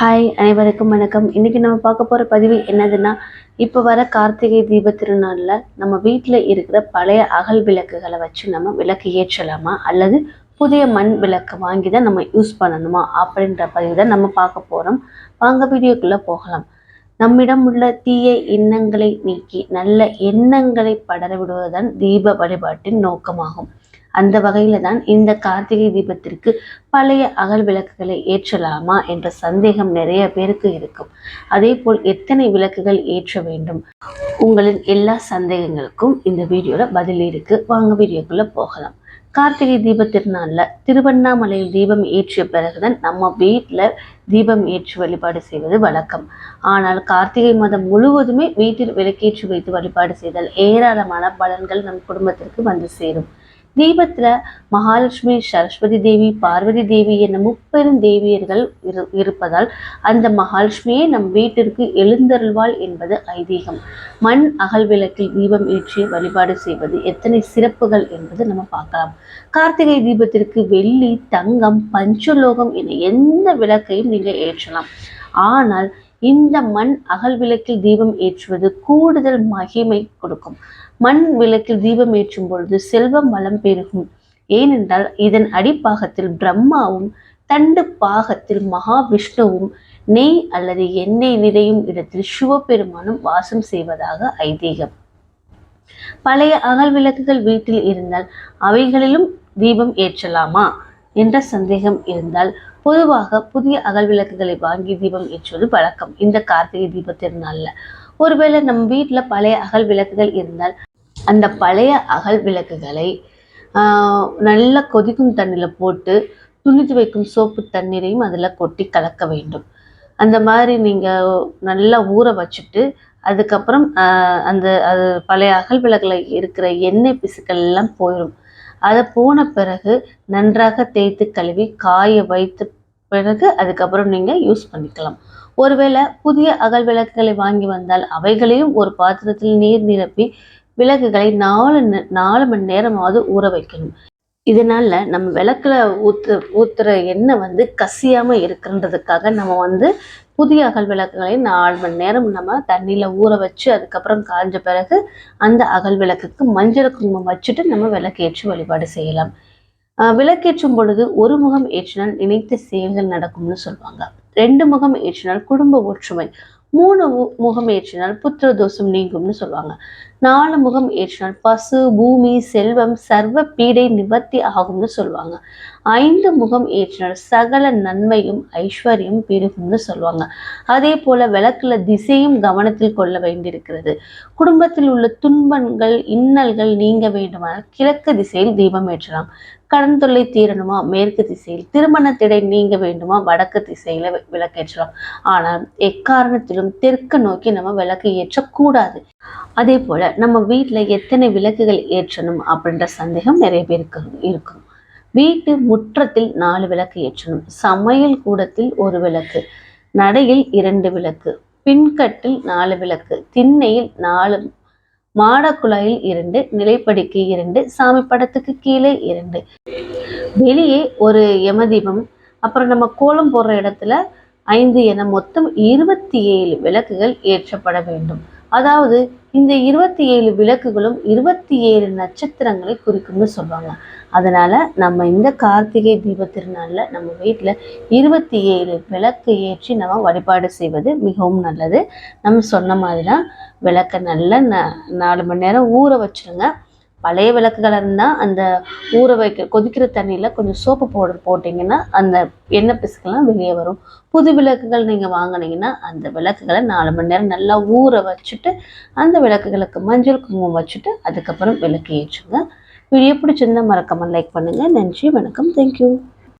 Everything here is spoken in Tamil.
ஹாய் அனைவருக்கும் வணக்கம். இன்றைக்கி நம்ம பார்க்க போகிற பதிவு என்னதுன்னா இப்போ வர கார்த்திகை தீப திருநாளில் நம்ம வீட்டில் இருக்கிற பழைய அகல் விளக்குகளை வச்சு நம்ம விளக்கு ஏற்றலாமா? அல்லது புதிய மண் விளக்கு வாங்கி தான் நம்ம யூஸ் பண்ணணுமா? அப்படின்ற பதிவு தான் நம்ம பார்க்க போகிறோம் வாங்க வீடியோக்குள்ளே போகலாம். நம்மிடம் உள்ள தீய எண்ணங்களை நீக்கி நல்ல எண்ணங்களை படர விடுவதுதான் தீப வழிபாட்டின் நோக்கமாகும். அந்த வகையில தான் இந்த கார்த்திகை தீபத்திற்கு பழைய அகல் விளக்குகளை ஏற்றலாமா என்ற சந்தேகம் நிறைய பேருக்கு இருக்கும். அதே போல் எத்தனை விளக்குகள் ஏற்ற வேண்டும்? உங்களின் எல்லா சந்தேகங்களுக்கும் இந்த வீடியோல பதில் இருக்கு. வாங்க வீடியோக்குள்ள போகலாம். கார்த்திகை தீப திருநாளில் திருவண்ணாமலையில் தீபம் ஏற்றிய பிறகுதான் நம்ம வீட்டில் தீபம் ஏற்றி வழிபாடு செய்வது வழக்கம். ஆனால் கார்த்திகை மாதம் முழுவதுமே வீட்டில் விளக்கேற்றி வைத்து வழிபாடு செய்தால் ஏராளமான பலன்கள் நம் குடும்பத்திற்கு வந்து சேரும். தீபத்துல மகாலட்சுமி சரஸ்வதி தேவி பார்வதி தேவி என முப்பெரும் தேவியர்கள் இரு இருப்பதால் அந்த மகாலட்சுமியே நம் வீட்டிற்கு எழுந்தருள்வாள் என்பது ஐதீகம். மண் அகல் விளக்கில் தீபம் ஏற்றி வழிபாடு செய்வது எத்தனை சிறப்புகள் என்பது நம்ம பார்க்கலாம். கார்த்திகை தீபத்திற்கு வெள்ளி தங்கம் பஞ்சலோகம் என எந்த விளக்கையும் நீங்க ஏற்றலாம். ஆனால் இந்த மண் அகல் விளக்கில் தீபம் ஏற்றுவது கூடுதல் மகிமை கொடுக்கும். மண் விளக்கில் தீபம் ஏற்றும் பொழுது செல்வம் வளம் பெருகும். ஏனென்றால் இதன் அடிப்பாகத்தில் பிரம்மாவும் தண்டு பாகத்தில் மகாவிஷ்ணுவும் நெய் அல்லது எண்ணெய் நிறையும் இடத்தில் சிவபெருமானும் வாசம் செய்வதாக ஐதீகம். பழைய அகல் விளக்குகள் வீட்டில் இருந்தால் அவைகளிலும் தீபம் ஏற்றலாமா என்ற சந்தேகம் இருந்தால் பொதுவாக புதிய அகல் விளக்குகளை வாங்கி தீபம் ஏற்றுவது வழக்கம். இந்த கார்த்திகை தீப திருநாள்ல. ஒருவேளை நம் வீட்டில் பழைய அகல் விளக்குகள் இருந்தால் அந்த பழைய அகல் விளக்குகளை நல்லா கொதிக்கும் தண்ணியில் போட்டு துணி துவைக்கும் சோப்பு தண்ணீரையும் அதில் கொட்டி கலக்க வேண்டும். அந்த மாதிரி நீங்கள் நல்லா ஊற வச்சுட்டு அதுக்கப்புறம் அந்த அது பழைய அகல் விளக்கில் இருக்கிற எண்ணெய் பிசுக்கள் எல்லாம் போயிடும் அதை போன பிறகு நன்றாக தேய்த்து கழுவி காய வைத்த பிறகு அதுக்கப்புறம் நீங்கள் யூஸ் பண்ணிக்கலாம். ஒருவேளை புதிய அகல் விளக்குகளை வாங்கி வந்தால் அவைகளையும் ஒரு பாத்திரத்தில் நீர் நிரப்பி விளக்குகளை நாலு நாலு மணி நேரமாவது ஊற வைக்கணும். இதனால நம்ம விளக்குல ஊத்து ஊத்துற எண்ணெய் வந்து கசியாம இருக்குன்றதுக்காக நம்ம வந்து புதிய அகல் விளக்குகளை நாலு மணி நேரம் நம்ம தண்ணியில ஊற வச்சு அதுக்கப்புறம் காஞ்ச பிறகு அந்த அகல் விளக்குக்கு மஞ்சள் குங்குமம் வச்சுட்டு நம்ம விளக்கு ஏற்றி வழிபாடு செய்யலாம். விளக்கேற்றும் பொழுது ஒரு முகம் ஏற்றினால் நினைத்த செயல்கள் நடக்கும்னு சொல்லுவாங்க. ரெண்டு முகம் ஏற்றினால் குடும்ப ஒற்றுமை மூணு முகம் ஏற்றினால் புத்திர தோஷம் நீங்கும்னு சொல்லுவாங்க. நாலு முகம் ஏற்றினால் பசு பூமி செல்வம் சர்வ பீடை நிவர்த்தி ஆகும்னு சொல்லுவாங்க. ஐந்து முகம் ஏற்றினால் சகல நன்மையும் ஐஸ்வர்யம் பெருகும்னு சொல்லுவாங்க. அதே போல விளக்குல திசையும் கவனத்தில் கொள்ள வேண்டியிருக்கிறது. குடும்பத்தில் உள்ள துன்பங்கள் இன்னல்கள் நீங்க வேண்டுமானால் கிழக்கு திசையில் தீபம் ஏற்றலாம். கடன் தொல்லை தீரணுமா? மேற்கு திசையில். திருமண திடை நீங்க வேண்டுமா? வடக்கு திசையில விளக்கேற்றலாம். ஆனால் எக்காரணத்திலும் தெற்கு நோக்கி நம்ம விளக்கு ஏற்றக்கூடாது. அதே போல நம்ம வீட்டுல எத்தனை விளக்குகள் ஏற்றணும் அப்படின்ற சந்தேகம் நிறைய பேருக்கு இருக்கும். வீட்டு முற்றத்தில் நாலு விளக்கு ஏற்றணும். சமையல் கூடத்தில் ஒரு விளக்கு. நடையில் இரண்டு விளக்கு. பின்கட்டில் நாலு விளக்கு. திண்ணையில் நாலு மாடக்குழாயில் இரண்டு நிலைப்படிக்கு இரண்டு சாமி படத்துக்கு கீழே இரண்டு. வெளியே ஒரு யமதீபம் அப்புறம் நம்ம கோலம் போடுற இடத்துல ஐந்து என மொத்தம் இருபத்தி ஏழு விளக்குகள் ஏற்றப்பட வேண்டும். அதாவது இந்த இருபத்தி ஏழு விளக்குகளும் இருபத்தி ஏழு நட்சத்திரங்களை குறிக்கும்னு சொல்லுவாங்க. அதனால நம்ம இந்த கார்த்திகை தீப திருநாளில் நம்ம வீட்டில் இருபத்தி ஏழு விளக்கு ஏற்றி நம்ம வழிபாடு செய்வது மிகவும் நல்லது. நம்ம சொன்ன மாதிரி தான் விளக்கை நல்லா நாலு மணி நேரம் ஊற வச்சுருங்க. பழைய விளக்குகளாக இருந்தால் அந்த ஊற வைக்க கொதிக்கிற தண்ணியில் கொஞ்சம் சோப்பு பவுடர் போட்டிங்கன்னா அந்த எண்ணெய் பிசுக்கெல்லாம் வெளியே வரும். புது விளக்குகள் நீங்கள் வாங்கினீங்கன்னா அந்த விளக்குகளை நாலு மணி நேரம் நல்லா ஊற வச்சுட்டு அந்த விளக்குகளுக்கு மஞ்சள் குங்குமம் வச்சுட்டு அதுக்கப்புறம் விளக்கு ஏற்றுங்க. வீடியோ பிடிச்சிருந்தா மறக்காமல் லைக் பண்ணுங்கள் நன்றி வணக்கம். தேங்க்யூ